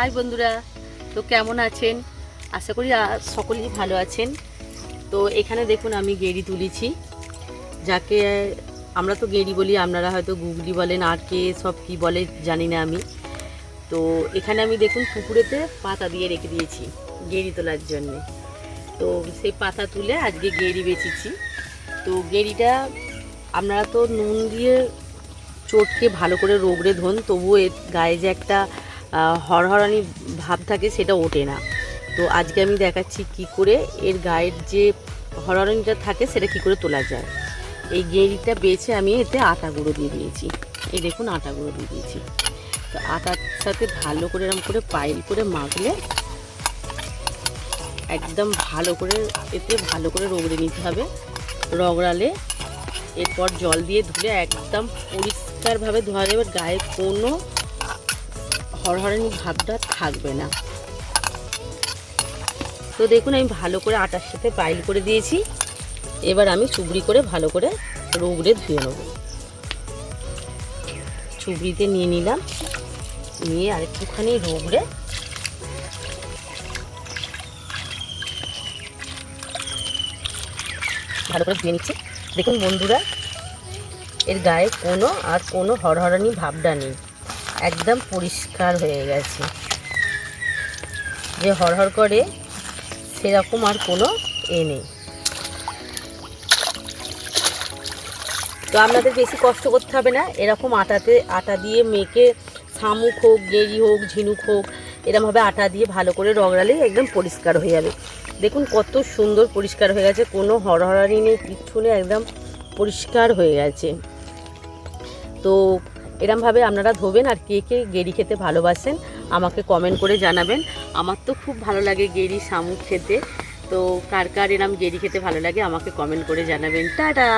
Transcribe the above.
High বন্ধুরা, তো কেমন আছেন? আশা করি সকলেই ভালো আছেন। তো এখানে দেখুন, আমি গেড়ি তুলেছি, যাকে আমরা তো গেড়ি বলি, আপনারা হয়তো গুগলি বলেন, আর কে, সব কি বলে জানি না আমি। তো এখানে আমি দেখুন, পুকুরেতে পাতা দিয়ে রেখে দিয়েছি, গেড়ি তোলার জন্যে। তো সেই পাতা তুলে আজকে গেড়ি বেচেছি তো গেড়িটা আপনারা তো নুন দিয়ে চটকে ভালো করে রোগড়ে ধন, তবুও এর গায়ে যে একটা হরহরানি ভাব থাকে সেটা ওঠে না। তো আজকে আমি দেখাচ্ছি কি করে এর গায়ের যে হরহরানিটা থাকে সেটা কি করে তোলা যায়। এই গেঁড়িটা বেছে আমি এতে আটা গুঁড়ো দিয়ে দিয়েছি। এই দেখুন, আটা গুঁড়ো দিয়ে দিয়েছি। তো আটার সাথে ভালো করে এরকম করে পাইল করে মাখলে একদম ভালো করে এতে ভালো করে রগড়ে নিতে হবে। রগড়ালে এরপর জল দিয়ে ধুলে একদম পরিষ্কারভাবে ধোয়া যাবে। গায়ে কোনো হরহরানি ভাবটা থাকবে না। তো দেখুন, আমি ভালো করে আটার সাথে পাইল করে দিয়েছি। এবার আমি চুবড়ি করে ভালো করে রোগড়ে ধুয়ে নেব। চুবড়িতে নিয়ে নিলাম। নিয়ে আরেকটুখানি রোগড়ে ভালো করে ধুয়ে নিচ্ছি। দেখুন বন্ধুরা, এর গায়ে কোনো আর কোনো হরহরানি ভাবটা নেই। একদম পরিষ্কার হয়ে গেছে। যে হরহর করে, সেরকম আর কোনো এ নেই। তো আপনাদের বেশি কষ্ট করতে হবে না, এরকম আটাতে, আটা দিয়ে মেখে শামুক হোক গেরি হোক, ঝিনুক হোক, এরমভাবে আটা দিয়ে ভালো করে রগড়ালেই একদম পরিষ্কার হয়ে যাবে। দেখুন কত সুন্দর পরিষ্কার হয়ে গেছে, কোনো হরহরানি নেই, কিচ্ছু নেই, একদম পরিষ্কার হয়ে গেছে। তো এরমভাবে আপনারা ধোবেন আর কে কে গেরি খেতে ভালোবাসেন, আমাকে কমেন্ট করে জানাবেন। আমার তো খুব ভালো লাগে গেরি, শামুক খেতে। তো কার কার এরম গেরি খেতে ভালো লাগে, আমাকে কমেন্ট করে জানাবেন। টাটা!